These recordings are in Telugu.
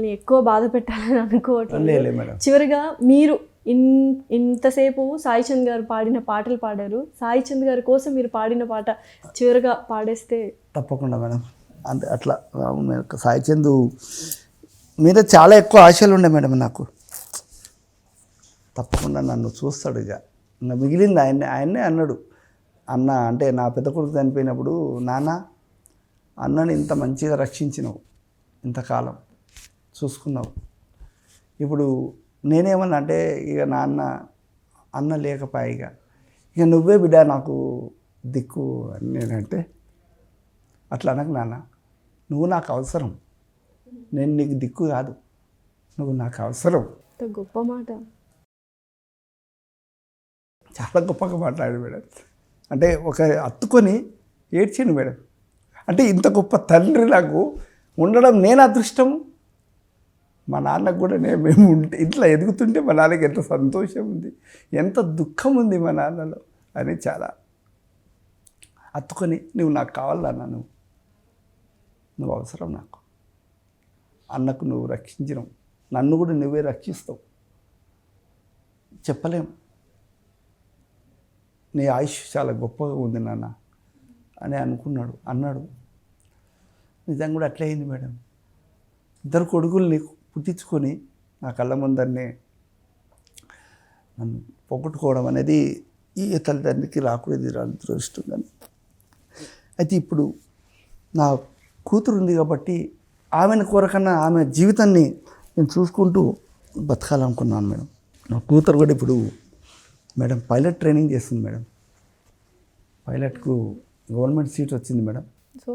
మిమ్మల్ని ఎక్కువ బాధ పెట్టాలని అనుకోవట్లేదు. చివరిగా మీరు ఇన్ ఇంతసేపు సాయి చంద్ గారు పాడిన పాటలు పాడారు. సాయి చంద్ గారి కోసం మీరు పాడిన పాట చివరిగా పాడేస్తే తప్పకుండా మేడం. అంటే అట్లా. సాయి చందు మీద చాలా ఎక్కువ ఆశలు ఉండే మేడం నాకు. తప్పకుండా నన్ను చూస్తాడు ఇక. ఇంకా మిగిలింది ఆయన్నే ఆయన్నే అన్నాడు. అన్న అంటే నా పెద్ద కొడుకు చనిపోయినప్పుడు నాన్న అన్నని ఇంత మంచిగా రక్షించినావు ఇంతకాలం. చూసుకున్నావు. ఇప్పుడు నేనేమన్నా అంటే ఇక నాన్న అన్న లేకపోయా ఇక? నువ్వే బిడ్డ నాకు దిక్కు అని నేనంటే అట్లా అనకు నాన్న. నువ్వు నాకు అవసరం. నేను నీకు దిక్కు కాదు. నువ్వు నాకు అవసరం. గొప్ప మాట. చాలా గొప్పగా మాట్లాడాడు మేడం. అంటే ఒక హత్తుకొని ఏడ్చిండు మేడం. అంటే ఇంత గొప్ప తండ్రి నాకు ఉండడం నేను అదృష్టము మా నాన్నకు కూడా నేను మేము ఉంటే ఇట్లా ఎదుగుతుంటే మా నాన్నకి ఎంత సంతోషం ఉంది ఎంత దుఃఖం ఉంది మా నాన్నలో అని చాలా అత్తుకొని నువ్వు నాకు కావాలన్నా నువ్వు నువ్వు అవసరం నాకు. అన్నకు నువ్వు రక్షించడం నన్ను కూడా నువ్వే రక్షిస్తావు. చెప్పలేం. నీ ఆయుష్ చాలా గొప్పగా ఉంది నాన్న అని అనుకున్నాడు. అన్నాడు. నిజంగా కూడా అట్లయింది మేడం. ఇద్దరు కొడుకులు నీకు పుట్టించుకొని నా కళ్ళ ముందరినే నన్ను పోగొట్టుకోవడం అనేది ఈ తల్లిదండ్రికి రాకూడదు అదృష్టం కానీ అయితే ఇప్పుడు నా కూతురు ఉంది కాబట్టి ఆమెను కోరకన్నా ఆమె జీవితాన్ని నేను చూసుకుంటూ బతకాలనుకున్నాను మేడం. నా కూతురు కూడా ఇప్పుడు మేడం పైలట్ ట్రైనింగ్ చేస్తుంది మేడం. పైలట్కు గవర్నమెంట్ సీట్ వచ్చింది మేడం. సో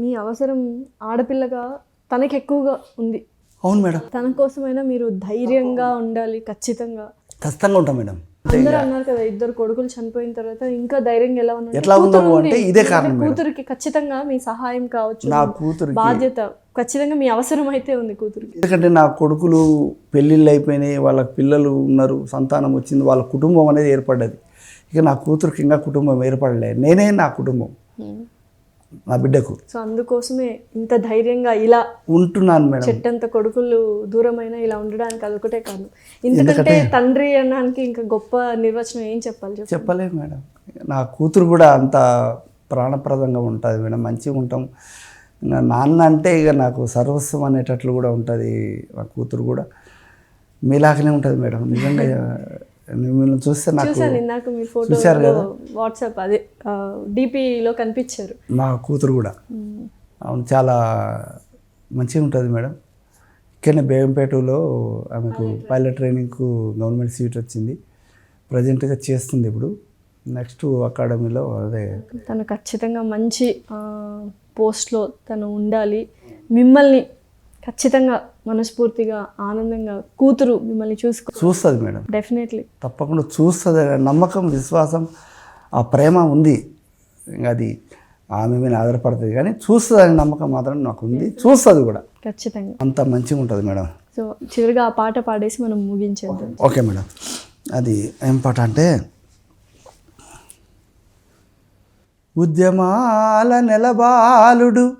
మీ అవసరం ఆడపిల్లగా తనకి ఎక్కువగా ఉంది. అవును మేడం. తన కోసమైనా మీరు ధైర్యంగా ఉండాలి ఖచ్చితంగా. ఖచ్చితంగా ఉంటాం మేడం. అందరూ అన్నారు కదా ఇద్దరు కొడుకులు చనిపోయిన తర్వాత ఇంకా ధైర్యంగా ఎలా ఉన్నారు ఎట్లా ఉన్నావు అంటే ఇదే కారణం కూతురికి ఖచ్చితంగా మీ సహాయం కావచ్చు. నా కూతురికి. బాధ్యత ఖచ్చితంగా మీ అవసరం అయితే ఉంది కూతురికి. ఎందుకంటే నా కొడుకులు పెళ్ళిళ్ళు అయిపోయినాయి వాళ్ళ పిల్లలు ఉన్నారు సంతానం వచ్చింది వాళ్ళ కుటుంబం అనేది ఏర్పడ్డది. ఇక నా కూతురికి ఇంకా కుటుంబం ఏర్పడలేదు నేనే నా కుటుంబం. నా బిడ్డకు. సో అందుకోసమే ఇంత ధైర్యంగా ఇలా ఉంటున్నాను మేడం. చెట్టంత కొడుకులు దూరమైన ఇలా ఉండడానికి అదొకటే కారణం ఎందుకంటే తండ్రి అనడానికి ఇంకా గొప్ప నిర్వచనం ఏం చెప్పాలి చెప్పు? చెప్పలేదు మేడం. నా కూతురు కూడా అంత ప్రాణప్రదంగా ఉంటుంది మేడం. మంచిగా ఉంటాం. నా నాన్న అంటే ఇక నాకు సర్వస్వం అనేటట్లు కూడా ఉంటుంది. మా కూతురు కూడా. మీలాగానే ఉంటుంది మేడం. నిజంగా మిమ్మల్ని చూస్తే నాకు చూసాను ఇందాక మీ ఫోటో చూశారు కదా? వాట్సాప్ అదే డిపిలో కనిపించారు. మా కూతురు కూడా. అవును చాలా మంచిగా ఉంటుంది మేడం. ఇక్కడనే బేగంపేటలో ఆమెకు పైలట్ ట్రైనింగ్కు గవర్నమెంట్ సీట్ వచ్చింది. ప్రజెంట్గా చేస్తుంది ఇప్పుడు. నెక్స్ట్ అకాడమీలో అదే తను ఖచ్చితంగా మంచి పోస్ట్లో తను ఉండాలి. మిమ్మల్ని ఖచ్చితంగా మనస్ఫూర్తిగా ఆనందంగా కూతురు మిమ్మల్ని చూసుకో చూస్తుంది మేడం. డెఫినెట్లీ తప్పకుండా చూస్తుంది. నమ్మకం విశ్వాసం ఆ ప్రేమ ఉంది. ఇంకా అది ఆమె మీద ఆధారపడుతుంది కానీ చూస్తుంది అనే నమ్మకం మాత్రం నాకు ఉంది చూస్తుంది కూడా. ఖచ్చితంగా. అంత మంచిగా ఉంటుంది మేడం. సో చివరిగా ఆ పాట పాడేసి మనం ముగించేద్దాం. Okay madam. అది ఏం పాట అంటే ఉద్యమాల నెలబాలుడు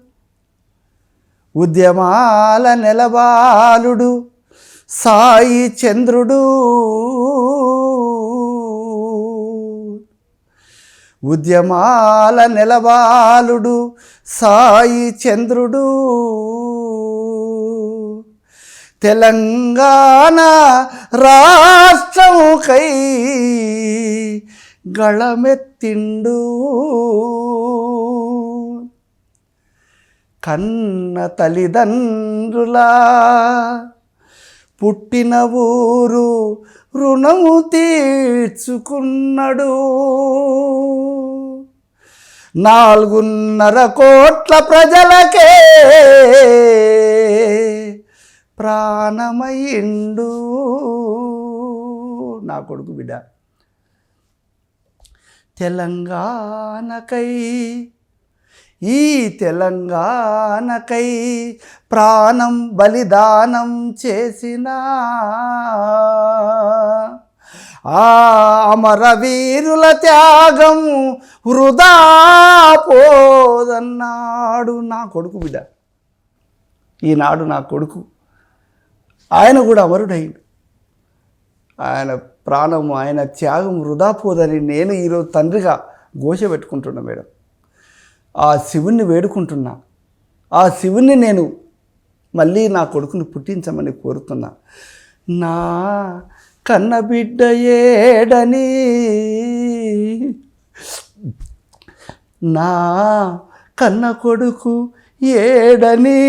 ఉద్యమాల నెలబాలుడు సాయి చంద్రుడు. ఉద్యమాల నెలబాలుడు సాయి చంద్రుడు. తెలంగాణ రాష్ట్రముకై గళమెత్తిండు. కన్న తల్లిదండ్రులా. పుట్టిన ఊరు రుణము తీర్చుకున్నాడు. నాలుగున్నర కోట్ల ప్రజలకే ప్రాణమయ్యిండు. నా కొడుకు బిడ్డ. తెలంగాణకై ఈ తెలంగాణకై ప్రాణం బలిదానం చేసిన ఆ అమరవీరుల త్యాగం వృధా పోదన్నాడు నా కొడుకు బిడ్డ. ఈనాడు నా కొడుకు. ఆయన కూడా అమరుడైండు. ఆయన ప్రాణం ఆయన త్యాగం వృధా పోదని నేను ఈరోజు తండ్రిగా ఘోష పెట్టుకుంటున్నా మేడం. ఆ శివుణ్ణి వేడుకుంటున్నా. ఆ శివుణ్ణి నేను మళ్ళీ నా కొడుకుని పుట్టించమని కోరుతున్నా. నా కన్నబిడ్డ ఏడని నా కన్న కొడుకు ఏడని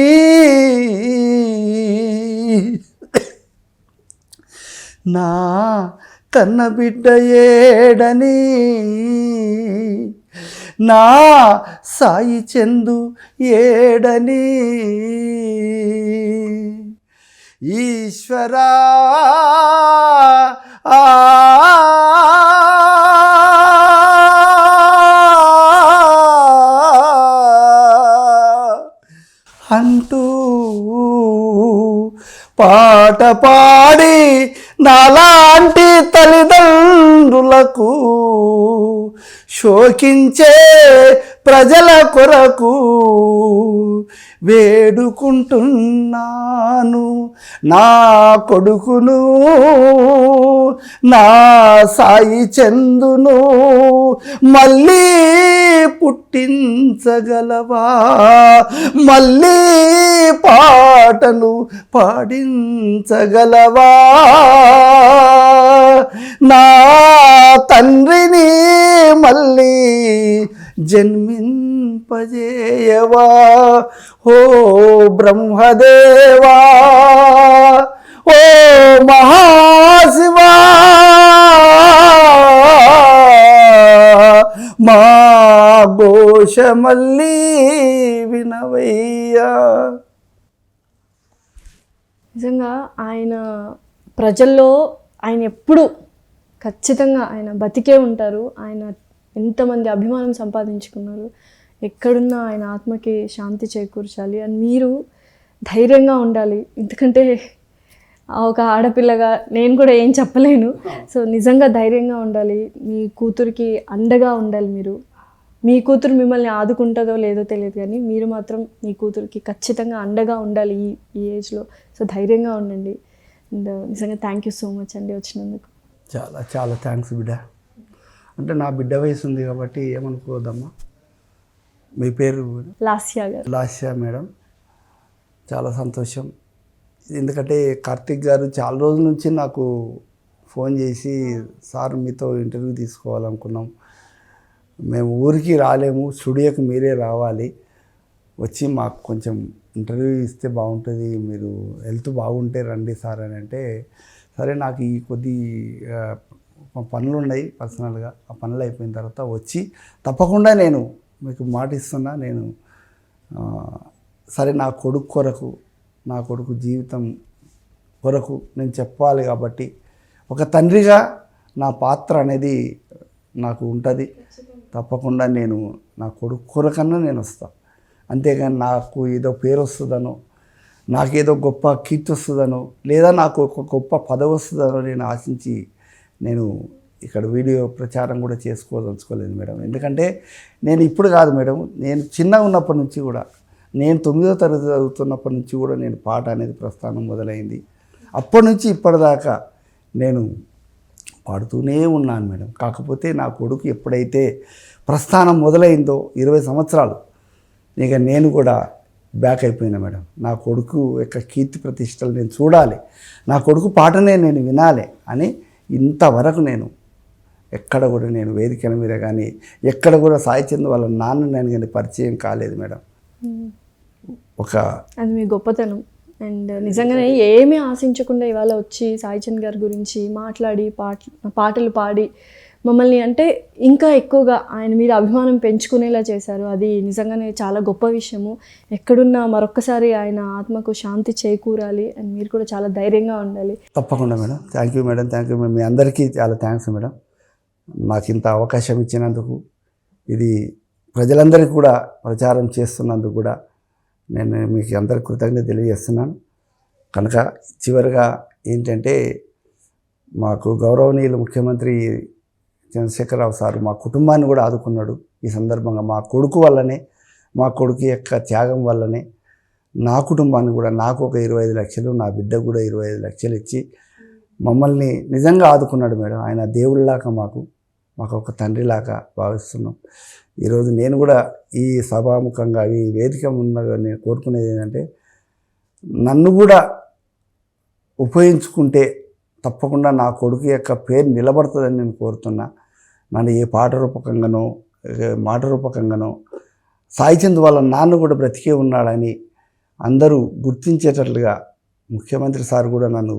నా కన్న బిడ్డ ఏడని నా సాయి చందు ఏడని. ఈశ్వరా. ఆ. అంటూ పాట పాడి నాలాంటి తల్లిదండ్రులకు శోకించే ప్రజల కొరకు వేడుకుంటున్నాను. నా కొడుకును నా సాయి చందును మళ్ళీ పుట్టించగలవా? మళ్ళీ పాటలు పాడించగలవా? నా తండ్రిని మళ్ళీ వర్తింపజేయవా ఓ బ్రహ్మదేవా! ఓ మహాశివా! మా ఘోష మళ్ళీ వినవయ్యా! నిజంగా ఆయన ప్రజల్లో ఆయన ఎప్పుడు ఖచ్చితంగా ఆయన బతికే ఉంటారు. ఆయన ఎంతమంది అభిమానం సంపాదించుకున్నారు. ఎక్కడున్నా ఆయన ఆత్మకి శాంతి చేకూర్చాలి. అని మీరు ధైర్యంగా ఉండాలి. ఎందుకంటే ఒక ఆడపిల్లగా నేను కూడా ఏం చెప్పలేను. సో నిజంగా ధైర్యంగా ఉండాలి. మీ కూతురికి అండగా ఉండాలి మీరు. మీ కూతురు మిమ్మల్ని ఆదుకుంటుందో లేదో తెలియదు కానీ మీరు మాత్రం మీ కూతురికి ఖచ్చితంగా అండగా ఉండాలి ఈ ఈ ఏజ్లో. సో ధైర్యంగా ఉండండి. అండ్ నిజంగా థ్యాంక్ యూ సో మచ్ అండి వచ్చినందుకు. చాలా చాలా థ్యాంక్స్ బిడ్డ. అంటే నా బిడ్డ వయసు ఉంది కాబట్టి ఏమనుకోవద్దమ్మా. మీ పేరు లాస్యా గారు. లాస్య మేడం. చాలా సంతోషం. ఎందుకంటే కార్తిక్ గారు చాలా రోజుల నుంచి నాకు ఫోన్ చేసి సార్ మీతో ఇంటర్వ్యూ తీసుకోవాలనుకున్నాం. మేము ఊరికి రాలేము స్టూడియోకి మీరే రావాలి. వచ్చి మాకు కొంచెం ఇంటర్వ్యూ ఇస్తే బాగుంటుంది మీరు హెల్త్ బాగుంటే రండి సార్ అని అంటే సరే నాకు ఈ కొద్ది పనులు ఉన్నాయి పర్సనల్గా. ఆ పనులు అయిపోయిన తర్వాత వచ్చి తప్పకుండా నేను మీకు మాట ఇస్తున్నా నేను సరే నా కొడుకు కొరకు నా కొడుకు జీవితం కొరకు నేను చెప్పాలి కాబట్టి ఒక తండ్రిగా నా పాత్ర అనేది నాకు ఉంటుంది. తప్పకుండా నేను నా కొడుకు కొరకన్నా నేను వస్తాను అంతేగాని నాకు ఏదో పేరు వస్తుందనో నాకేదో గొప్ప కీర్తి వస్తుందనో లేదా నాకు ఒక గొప్ప పదవి వస్తుందనో నేను ఆశించి నేను ఇక్కడ వీడియో ప్రచారం కూడా చేసుకోదలుచుకోలేదు మేడం. ఎందుకంటే నేను ఇప్పుడు కాదు మేడం నేను చిన్నగా ఉన్నప్పటి నుంచి కూడా నేను తొమ్మిదో తరగతి చదువుతున్నప్పటి నుంచి కూడా నేను పాట అనేది ప్రస్థానం మొదలైంది. అప్పటి నుంచి ఇప్పటిదాకా నేను పాడుతూనే ఉన్నాను మేడం. కాకపోతే నా కొడుకు ఎప్పుడైతే ప్రస్థానం మొదలైందో ఇరవై సంవత్సరాలు ఇక నేను కూడా బ్యాక్ అయిపోయినా మేడం. నా కొడుకు యొక్క కీర్తి ప్రతిష్టలు నేను చూడాలి. నా కొడుకు పాటనే నేను వినాలి అని ఇంతవరకు నేను ఎక్కడ కూడా నేను వేదికల మీద కానీ ఎక్కడ కూడా సాయి చంద్ వాళ్ళ నాన్న నేను కానీ పరిచయం కాలేదు మేడం. ఒక అది మీ గొప్పతనం. అండ్ నిజంగానే ఏమీ ఆశించకుండా ఇవాళ వచ్చి సాయి చంద్ గారి గురించి మాట్లాడి పాట పాటలు పాడి మమ్మల్ని అంటే ఇంకా ఎక్కువగా ఆయన మీద అభిమానం పెంచుకునేలా చేశారు. అది నిజంగానే చాలా గొప్ప విషయము. ఎక్కడున్నా మరొక్కసారి ఆయన ఆత్మకు శాంతి చేకూరాలి అండ్ మీరు కూడా చాలా ధైర్యంగా ఉండాలి. తప్పకుండా madam. Thank you madam. Thank you మీ అందరికీ చాలా థ్యాంక్స్ మేడం. నాకు ఇంత అవకాశం ఇచ్చినందుకు ఇది ప్రజలందరికీ కూడా ప్రచారం చేస్తున్నందుకు కూడా నేను మీకు అందరికి కృతజ్ఞత తెలియజేస్తున్నాను. కనుక చివరిగా ఏంటంటే మాకు గౌరవనీయులు ముఖ్యమంత్రి చంద్రశేఖరరావు సార్ మా కుటుంబాన్ని కూడా ఆదుకున్నాడు. ఈ సందర్భంగా మా కొడుకు వల్లనే మా కొడుకు యొక్క త్యాగం వల్లనే నా కుటుంబాన్ని కూడా నాకు ఒక ఇరవై ఐదు లక్షలు నా బిడ్డకు కూడా ఇరవై ఐదు లక్షలు ఇచ్చి మమ్మల్ని నిజంగా ఆదుకున్నాడు మేడం. ఆయన దేవుళ్ళలాగా మాకు మాకు ఒక తండ్రిలాగా భావిస్తున్నాం. ఈరోజు నేను కూడా ఈ సభాముఖంగా ఈ వేదిక ముందుగా నేను కోరుకునేది ఏంటంటే నన్ను కూడా ఉపయోగించుకుంటే తప్పకుండా నా కొడుకు యొక్క పేరు నిలబడుతుందని నేను కోరుతున్నా. నన్ను ఏ పాట రూపకంగానో మాట రూపకంగానో సాయిచంద్ వాళ్ళ నాన్న కూడా బ్రతికే ఉన్నాడని అందరూ గుర్తించేటట్లుగా ముఖ్యమంత్రి సార్ కూడా నన్ను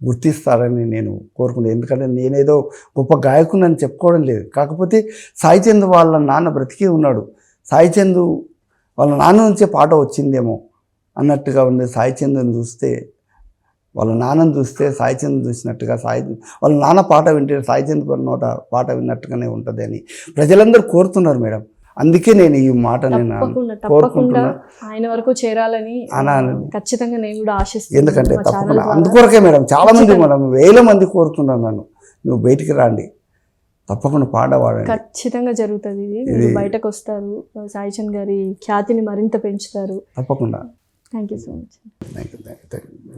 గుర్తిస్తారని నేను కోరుకున్నాను ఎందుకంటే నేనేదో గొప్ప గాయకుని చెప్పుకోవడం లేదు. కాకపోతే సాయిచంద్ వాళ్ళ నాన్న బ్రతికే ఉన్నాడు. సాయిచంద్ వాళ్ళ నాన్న నుంచే పాట వచ్చిందేమో అన్నట్టుగా ఉంది. సాయిచంద్ని చూస్తే వాళ్ళ నాన్నని చూస్తే సాయిచంద్ చూసినట్టుగా సాయి వాళ్ళ నాన్న పాట వింటే సాయిచంద్ నోట పాట విన్నట్టుగానే ఉంటుంది అని ప్రజలందరూ కోరుతున్నారు మేడం. అందుకే నేను ఈ మాట నేను తప్పకుండా ఆయన వరకు చేరాలని. ఖచ్చితంగా నేను కూడా ఆశిస్తున్నాను. ఎందుకంటే తప్పకుండా. అందుకొరకే మేడం చాలా మంది. మేడం వేల మంది కోరుతున్నారు నన్ను. నువ్వు బయటికి రాండి. తప్పకుండా పాడండి. ఖచ్చితంగా జరుగుతుంది ఇది. బయటకు వస్తారు. సాయి చంద్ గారి ఖ్యాతిని మరింత పెంచుతారు. తప్పకుండా. Thank you so much thank you thank you